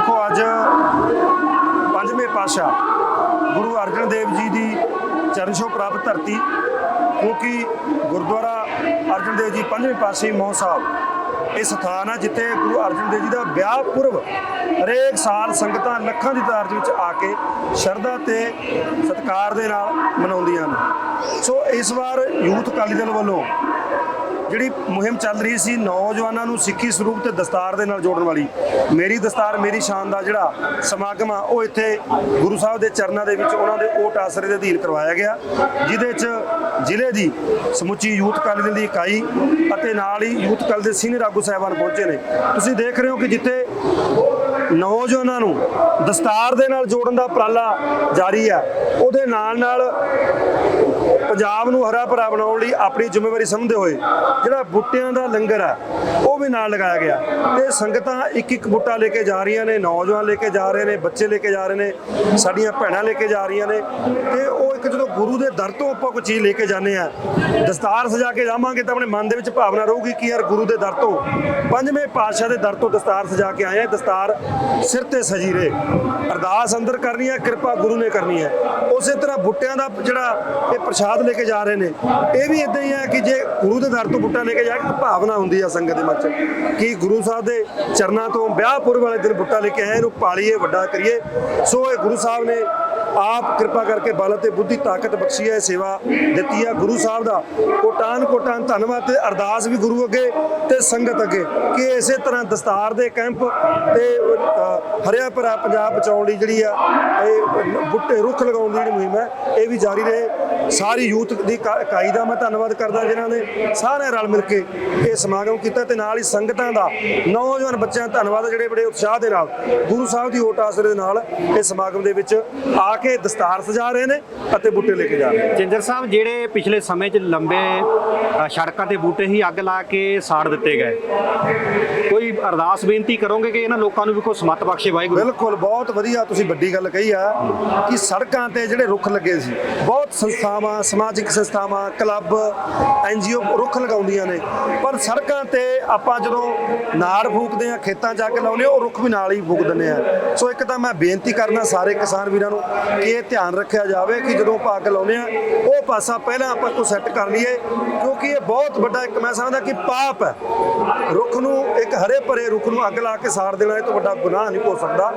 ਦੇਖੋ ਅੱਜ ਪੰਜਵੇਂ ਪਾਤਸ਼ਾਹ ਗੁਰੂ ਅਰਜਨ ਦੇਵ ਜੀ ਦੀ ਚਰਨ ਛੋਹ ਪ੍ਰਾਪਤ ਧਰਤੀ, ਕਿਉਂਕਿ ਗੁਰਦੁਆਰਾ ਅਰਜਨ ਦੇਵ ਜੀ ਪੰਜਵੇਂ ਪਾਤਸ਼ਾਹੀ ਮੋਹ ਸਾਹਿਬ, ਇਹ ਸਥਾਨ ਆ ਜਿੱਥੇ ਗੁਰੂ ਅਰਜਨ ਦੇਵ ਜੀ ਦਾ ਵਿਆਹ ਪੁਰਬ ਹਰੇਕ ਸਾਲ ਸੰਗਤਾਂ ਲੱਖਾਂ ਦੀ ਤਾਦਾਦ ਵਿੱਚ ਆ ਕੇ ਸ਼ਰਧਾ ਤੇ ਸਤਿਕਾਰ ਦੇ ਨਾਲ ਮਨਾਉਂਦੀਆਂ ਹਨ। ਸੋ ਇਸ ਵਾਰ ਯੂਥ ਅਕਾਲੀ ਦਲ ਵੱਲੋਂ ਜਿਹੜੀ ਮੁਹਿੰਮ ਚੱਲ ਰਹੀ ਸੀ ਨੌਜਵਾਨਾਂ ਨੂੰ ਸਿੱਖੀ ਸਰੂਪ ਤੇ ਦਸਤਾਰ ਦੇ ਨਾਲ ਜੋੜਨ ਵਾਲੀ, ਮੇਰੀ ਦਸਤਾਰ, ਮੇਰੀ ਸ਼ਾਨ ਦਾ ਜਿਹੜਾ ਸਮਾਗਮ ਆ, ਉਹ ਇੱਥੇ ਗੁਰੂ ਸਾਹਿਬ ਦੇ ਚਰਨਾਂ ਦੇ ਵਿੱਚ ਉਹਨਾਂ ਦੇ ਓਟ ਆਸਰੇ ਦੇ ਅਧੀਨ ਕਰਵਾਇਆ ਗਿਆ, ਜਿਹਦੇ 'ਚ ਜ਼ਿਲ੍ਹੇ ਦੀ ਸਮੁੱਚੀ ਯੂਥ ਅਕਾਲੀ ਦਲ ਦੀ ਇਕਾਈ ਅਤੇ ਨਾਲ ਹੀ ਯੂਥ ਅਕਾਲੀ ਦੇ ਸੀਨੀਅਰ ਆਗੂ ਸਾਹਿਬਾਨ ਪਹੁੰਚੇ ਨੇ। ਤੁਸੀਂ ਦੇਖ ਰਹੇ ਹੋ ਕਿ ਜਿੱਥੇ ਨੌਜਵਾਨਾਂ ਨੂੰ ਦਸਤਾਰ ਦੇ ਨਾਲ ਜੋੜਨ ਦਾ ਉਪਰਾਲਾ ਜਾਰੀ ਹੈ। ਉਹਦੇ ਨਾਲ ਨਾਲ ਪੰਜਾਬ ਨੂੰ ਹਰਾ ਭਰਾ ਬਣਾਉਣ ਲਈ ਆਪਣੀ ਜ਼ਿੰਮੇਵਾਰੀ ਸਮਝਦੇ ਹੋਏ ਜਿਹੜਾ ਬੂਟਿਆਂ ਦਾ ਲੰਗਰ ਹੈ, ਉਹ ਵੀ ਨਾਲ ਲਗਾਇਆ ਗਿਆ। ਤੇ ਸੰਗਤਾਂ ਇੱਕ ਇੱਕ ਬੂਟਾ ਲੈ ਕੇ ਜਾ ਰਹੀਆਂ ਨੇ, ਨੌਜਵਾਨ ਲੈ ਕੇ ਜਾ ਰਹੇ ਨੇ, ਬੱਚੇ ਲੈ ਕੇ ਜਾ ਰਹੇ ਨੇ, ਸਾਡੀਆਂ ਭੈਣਾਂ ਲੈ ਕੇ ਜਾ ਰਹੀਆਂ ਨੇ। ਤੇ ਉਹ ਇੱਕ ਜਦੋਂ ਗੁਰੂ ਦੇ ਦਰ ਤੋਂ ਆਪਾਂ ਕੋਈ ਚੀਜ਼ ਲੈ ਕੇ ਜਾਂਦੇ ਆ ਦਸਤਾਰ ਸਜਾ ਕੇ ਜਾਵਾਂਗੇ ਤਾਂ ਆਪਣੇ ਮਨ ਦੇ ਵਿੱਚ ਭਾਵਨਾ ਰਹੂਗੀ ਕਿ ਯਾਰ ਗੁਰੂ ਦੇ ਦਰ ਤੋਂ, ਪੰਜਵੇਂ ਪਾਤਸ਼ਾਹ ਦੇ ਦਰ ਤੋਂ ਦਸਤਾਰ ਸਜਾ ਕੇ ਆਏ ਆ ਦਸਤਾਰ ਸਿਰ ਤੇ ਸਜੀ ਰਹੇ ਅਰਦਾਸ ਅੰਦਰ ਕਰਨੀ ਹੈ, ਕਿਰਪਾ ਗੁਰੂ ਨੇ ਕਰਨੀ ਹੈ। ਉਸੇ ਤਰ੍ਹਾਂ ਬੁੱਟਿਆਂ ਦਾ ਜਿਹੜਾ ਇਹ ਪ੍ਰਸ਼ਾਦ ਲੈ ਕੇ ਜਾ ਰਹੇ ਨੇ, ਇਹ ਵੀ ਇਦਾਂ ਹੀ ਹੈ ਕਿ ਜੇ ਗੁਰੂ ਦੇ ਦਰ ਤੋਂ ਬੁੱਟਾ ਲੈ ਕੇ ਜਾ ਕੇ ਭਾਵਨਾ ਹੁੰਦੀ ਆ ਸੰਗਤ ਦੇ ਮਨ 'ਚ, ਕਿ ਗੁਰੂ ਸਾਹਿਬ ਦੇ ਚਰਨਾਂ ਤੋਂ ਵਿਆਹ ਪੁਰਬ ਵਾਲੇ ਦਿਨ ਬੁੱਟਾ ਲੈ ਕੇ ਆਏ, ਇਹਨੂੰ ਪਾਲੀਏ, ਵੱਡਾ ਕਰੀਏ। ਸੋ ਇਹ ਗੁਰੂ ਸਾਹਿਬ ਨੇ ਆਪ ਕਿਰਪਾ ਕਰਕੇ ਬਲ ਤੇ ਬੁੱਧੀ, ਤਾਕਤ ਬਖਸ਼ੀ ਹੈ, ਸੇਵਾ ਦਿੱਤੀ ਹੈ ਗੁਰੂ ਸਾਹਿਬ ਦਾ। ਕੋਟਾਨ ਕੋਟਾਨ ਧੰਨਵਾਦ ਤੇ ਅਰਦਾਸ ਵੀ ਗੁਰੂ ਅੱਗੇ ਤੇ ਸੰਗਤ ਅੱਗੇ। ਕਿ ਇਸੇ ਤਰ੍ਹਾਂ ਦਸਤਾਰ ਦੇ ਕੈਂਪ ਤੇ ਹਰਿਆ ਭਰਾ ਪੰਜਾਬ ਬਚਾਉਣ ਲਈ ਜਿਹੜੀ ਆ, ਇਹ ਬੁੱਟੇ ਰੁੱਖ ਲਗਾਉਣ ਦੀ ਜਿਹੜੀ ਮੁਹਿੰਮ ਹੈ, ਇਹ ਵੀ ਜਾਰੀ ਰਹੇ। ਸਾਰੀ ਯੂਥ ਦੀ ਇਕਾ- ਇਕਾਈ ਦਾ ਮੈਂ ਧੰਨਵਾਦ ਕਰਦਾ ਜਿਨ੍ਹਾਂ ਨੇ ਸਾਰੇ ਰਲ ਮਿਲ ਕੇ ਇਹ ਸਮਾਗਮ ਕੀਤਾ ਤੇ ਨਾਲ ਹੀ ਸੰਗਤਾਂ ਦਾ ਨੌਜਵਾਨ ਬੱਚਿਆਂ ਦਾ ਧੰਨਵਾਦ ਜਿਹੜੇ ਬੜੇ ਉਤਸ਼ਾਹ ਦੇ ਨਾਲ ਗੁਰੂ ਸਾਹਿਬ ਦੀ ਓਟ ਆਸਰੇ ਦੇ ਨਾਲ ਇਹ ਸਮਾਗਮ ਦੇ ਵਿੱਚ ਆ ਕੇ ਦਸਤਾਰ ਸਜਾ ਰਹੇ ਨੇ ਅਤੇ ਬੁੱਟੇ ਲੈ ਕੇ ਜਾ ਰਹੇ ਨੇ। ਚਿੰਦਰ ਸਾਹਿਬ ਜਿਹੜੇ ਪਿਛਲੇ ਸਮੇਂ 'ਚ ਲੰਬੇ ਅ, ਸੜਕਾਂ ਤੇ ਬੂਟੇ ਹੀ ਅੱਗ ਲਾ ਕੇ ਸਾੜ ਦਿੱਤੇ ਗਏ ਕੋਈ ਅਰਦਾਸ ਬੇਨਤੀ ਕਰੋਗੇ ਕਿ ਇਹਨਾਂ ਲੋਕਾਂ ਨੂੰ ਵੀ ਕੋਈ ਸਮੱਤ ਬਖਸ਼ੇ ਵਾਹਿਗੁਰੂ? ਬਿਲਕੁਲ ਬਹੁਤ ਵਧੀਆ ਤੁਸੀਂ ਵੱਡੀ ਗੱਲ ਕਹੀ ਆ ਕਿ ਸੜਕਾਂ ਤੇ ਜਿਹੜੇ ਰੁੱਖ ਲੱਗੇ ਸੀ ਬਹੁਤ ਸੰਸਥਾਵਾਂ ਸਮਾਜਿਕ ਸੰਸਥਾਵਾਂ, ਕਲੱਬ ਐਨਜੀਓ ਰੁੱਖ ਲਗਾਉਂਦੀਆਂ ਨੇ। ਪਰ ਸੜਕਾਂ ਤੇ ਆਪਾਂ ਜਦੋਂ ਨਾੜ ਫੂਕਦੇ ਆ ਖੇਤਾਂ ਜਾ ਕੇ ਲਾਉਂਦੇ ਆ ਉਹ ਰੁੱਖ ਵੀ ਨਾਲ ਹੀ ਫੂਕ ਦਿੰਦੇ ਆ ਸੋ ਇੱਕ ਤਾਂ ਮੈਂ ਬੇਨਤੀ ਕਰਨਾ ਸਾਰੇ ਕਿਸਾਨ ਵੀਰਾਂ ਨੂੰ ਕਿ ਇਹ ਧਿਆਨ ਰੱਖਿਆ ਜਾਵੇ ਕਿ ਜਦੋਂ ਆਪਾਂ ਅੱਗ ਲਾਉਂਦੇ ਆ ਉਹ ਪਾਸਾ ਪਹਿਲਾਂ ਆਪਾਂ ਕੋ ਸੈੱਟ ਕਰ ਲਈਏ, ਕਿਉਂਕਿ ਇਹ ਬਹੁਤ ਵੱਡਾ ਇੱਕ ਮੈਂ ਸਮਝਦਾ ਕਿ ਪਾਪ ਹੈ। ਰੁੱਖ ਨੂੰ, ਇੱਕ ਹਰੇ ਭਰੇ ਰੁੱਖ ਨੂੰ ਅੱਗ ਲਾ ਕੇ ਸਾੜ ਦੇਣਾ, ਇਹ ਤੋਂ ਵੱਡਾ ਗੁਨਾਹ ਨਹੀਂ ਹੋ ਸਕਦਾ।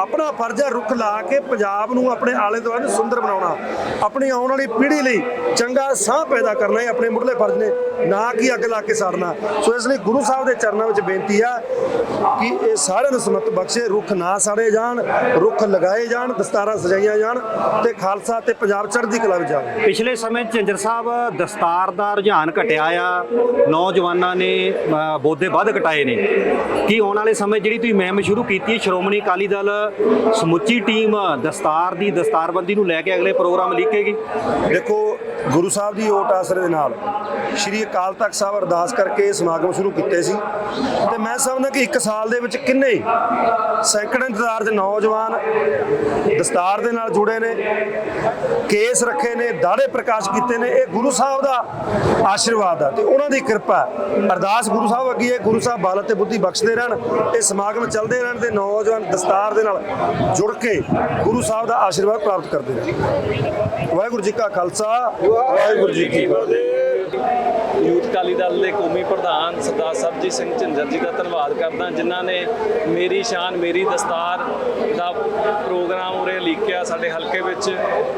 ਆਪਣਾ ਫਰਜ਼ ਹੈ ਰੁੱਖ ਲਾ ਕੇ ਪੰਜਾਬ ਨੂੰ ਆਪਣੇ ਆਲੇ ਦੁਆਲੇ ਨੂੰ ਸੁੰਦਰ ਬਣਾਉਣਾ। ਆਪਣੀ ਆਉਣ ਵਾਲੀ ਪੀੜ੍ਹੀ ਲਈ ਚੰਗਾ ਸਾਹ ਪੈਦਾ ਕਰਨਾ ਹੈ ਆਪਣੇ ਮੁੱਢਲੇ ਫਰਜ਼ ਨੇ। ਨਾ ਕਿ ਅੱਗ ਲਾ ਕੇ ਸਾੜਨਾ। ਸੋ ਇਸ ਲਈ ਗੁਰੂ ਸਾਹਿਬ ਦੇ ਚਰਨਾਂ ਵਿੱਚ ਬੇਨਤੀ ਆ ਕਿ ਇਹ ਸਾਰਿਆਂ ਨੂੰ ਸਮਤ ਬਖਸ਼ੇ ਰੁੱਖ ਨਾ ਸਾੜੇ ਜਾਣ ਰੁੱਖ ਲਗਾਏ ਜਾਣ ਦਸਤਾਰਾਂ ਸਜਾਈਆਂ ਜਾਣ ਤੇ ਖਾਲਸਾ ਤੇ ਪੰਜਾਬ ਚੜ੍ਹਦੀ ਕਲਾ ਵਿੱਚ ਜਾਵੇ। ਪਿਛਲੇ ਸਮੇਂ ਚਿੰਦਰ ਸਾਹਿਬ ਦਸਤਾਰ ਦਾ ਰੁਝਾਨ ਘਟਿਆ ਆ ਨੌਜਵਾਨਾਂ ਨੇ ਬੋਧੇ ਵੱਧ ਘਟਾਏ ਨੇ। ਕੀ ਆਉਣ ਵਾਲੇ ਸਮੇਂ ਜਿਹੜੀ ਤੁਸੀਂ ਮੁਹਿੰਮ ਸ਼ੁਰੂ ਕੀਤੀ ਹੈ ਸ਼੍ਰੋਮਣੀ ਅਕਾਲੀ ਦਲ ਸਮੁੱਚੀ ਟੀਮ ਦਸਤਾਰ ਦੀ ਦਸਤਾਰਬੰਦੀ ਨੂੰ ਲੈ ਕੇ ਅਗਲੇ ਪ੍ਰੋਗਰਾਮ ਲਿਖੇਗੀ ਦੇਖੋ ਗੁਰੂ ਸਾਹਿਬ ਦੀ ਓਟ ਆਸਰੇ ਦੇ ਨਾਲ ਸ਼੍ਰੀ ਅਕਾਲ ਤਖਤ ਸਾਹਿਬ ਅਰਦਾਸ ਕਰਕੇ ਇਹ ਸਮਾਗਮ ਸ਼ੁਰੂ ਕੀਤੇ ਸੀ। ਤੇ ਮੈਂ ਸਮਝਦਾ ਕਿ ਇੱਕ ਸਾਲ ਦੇ ਵਿੱਚ ਕਿੰਨੇ ਸੈਂਕੜੇ ਇੰਤਜ਼ਾਰ ਦੇ ਨੌਜਵਾਨ ਦਸਤਾਰ ਦੇ ਨਾਲ ਜੁੜੇ ਨੇ, ਕੇਸ ਰੱਖੇ ਨੇ ਦਾੜੇ ਪ੍ਰਕਾਸ਼ ਕੀਤੇ ਨੇ। ਇਹ ਗੁਰੂ ਸਾਹਿਬ ਦਾ ਆਸ਼ੀਰਵਾਦ ਆ ਤੇ ਉਹਨਾਂ ਦੀ ਕਿਰਪਾ ਅਰਦਾਸ ਗੁਰੂ ਸਾਹਿਬ ਅੱਗੇ ਹੈ, ਗੁਰੂ ਸਾਹਿਬ ਬਾਲਤ ਤੇ ਬੁੱਧੀ ਬਖਸ਼ਦੇ ਰਹਿਣ ਇਹ ਸਮਾਗਮ ਚੱਲਦੇ ਰਹਿਣ ਤੇ ਨੌਜਵਾਨ ਦਸਤਾਰ ਦੇ ਨਾਲ ਜੁੜ ਕੇ ਗੁਰੂ ਸਾਹਿਬ ਦਾ ਆਸ਼ੀਰਵਾਦ ਪ੍ਰਾਪਤ ਕਰਦੇ ਰਹਿਣ ਵਾਹਿਗੁਰੂ ਜੀ ਕਾ ਖਾਲਸਾ, ਵਾਹਿਗੁਰੂ ਜੀ ਕੀ ਫਤਿਹ। ਯੂਥ ਅਕਾਲੀ ਦਲ ਦੇ ਕੌਮੀ ਪ੍ਰਧਾਨ ਸਰਦਾਰ ਸਰਬਜੀਤ ਸਿੰਘ ਝਿੰਜਰ ਜੀ ਦਾ ਧੰਨਵਾਦ ਕਰਦਾ, ਜਿਨ੍ਹਾਂ ਨੇ ਮੇਰੀ ਸ਼ਾਨ, ਮੇਰੀ ਦਸਤਾਰ ਦਾ ਪ੍ਰੋਗਰਾਮ ਸਾਡੇ ਹਲਕੇ ਵਿੱਚ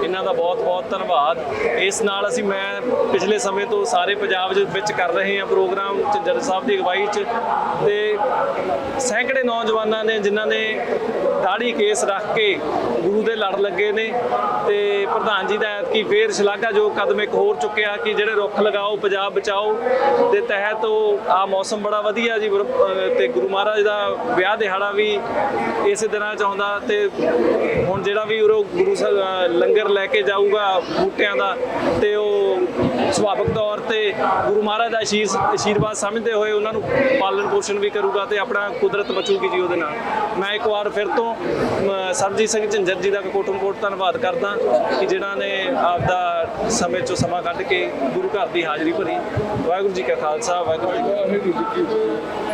ਇਹਨਾਂ ਦਾ ਬਹੁਤ-ਬਹੁਤ ਧੰਨਵਾਦ। ਇਸ ਨਾਲ ਅਸੀਂ ਮੈਂ ਪਿਛਲੇ ਸਮੇਂ ਤੋਂ ਸਾਰੇ ਪੰਜਾਬ ਦੇ ਵਿੱਚ ਕਰ ਰਹੇ ਹਾਂ ਪ੍ਰੋਗਰਾਮ ਝਿੰਜਰ ਸਾਹਿਬ ਦੀ ਅਗਵਾਈ 'ਚ ਤੇ ਸੈਂਕੜੇ ਨੌਜਵਾਨਾਂ ਨੇ ਜਿਨ੍ਹਾਂ ਨੇ ਦਾੜੀ ਕੇਸ ਰੱਖ ਕੇ ਗੁਰੂ ਦੇ ਲੜ ਲੱਗੇ ਨੇ ਤੇ ਪ੍ਰਧਾਨ ਜੀ ਦਾ ਐਤਕੀ ਫੇਰ ਸ਼ਲਾਘਾਯੋਗ ਕਦਮ ਇੱਕ ਹੋਰ ਚੁੱਕਿਆ ਕਿ ਜਿਹੜੇ ਰੁੱਖ ਲਗਾਓ, ਪੰਜਾਬ ਬਚਾਓ ਦੇ ਤਹਿਤ ਉਹ ਆ ਮੌਸਮ ਬੜਾ ਵਧੀਆ ਜੀ, ਗੁਰੂ- ਤੇ ਗੁਰੂ ਮਹਾਰਾਜ ਦਾ ਵਿਆਹ ਦਿਹਾੜਾ ਵੀ ਇਸੇ ਦਿਨਾਂ ਚ ਆਉਂਦਾ ਤੇ ਹੁਣ ਜਿਹੜਾ ਵੀ ਉਰੋਂ ਗੁਰੂ ਸਾਹਿਬ ਲੰਗਰ ਲੈ ਕੇ ਜਾਊਗਾ ਬੂਟਿਆਂ ਦਾ ਤੇ ਉਹ ਸੁਭਾਵਿਕ ਤੌਰ ਤੇ ਗੁਰੂ ਮਹਾਰਾਜ ਦਾ ਅਸ਼ੀਸ ਆਸ਼ੀਰਵਾਦ ਸਮਝਦੇ ਹੋਏ ਉਹਨਾਂ ਨੂੰ ਪਾਲਣ ਪੋਸ਼ਣ ਵੀ ਕਰੂਗਾ ਤੇ ਆਪਣਾ ਕੁਦਰਤ ਬਚੂਗੀ ਜੀ ਉਹਦੇ ਨਾਲ। ਮੈਂ ਇੱਕ ਵਾਰ ਫਿਰ ਤੋਂ ਅਮ, ਸਰਬਜੀਤ ਸਿੰਘ ਝੰਜਰ ਜੀ ਦਾ ਕੋਟਨ ਕੋਟ ਧੰਨਵਾਦ ਕਰਦਾ ਕਿ ਜਿਨ੍ਹਾਂ ਨੇ ਆਪਦਾ ਸਮੇਂ ਚੋਂ ਸਮਾਂ ਕੱਢ ਕੇ ਗੁਰੂ ਘਰ ਦੀ ਹਾਜ਼ਰੀ ਭਰੀ। ਵਾਹਿਗੁਰੂ ਜੀ ਕਾ ਖਾਲਸਾ ਵਾਹਿਗੁਰੂ ਜੀ ਕੀ ਫਤਿਹ।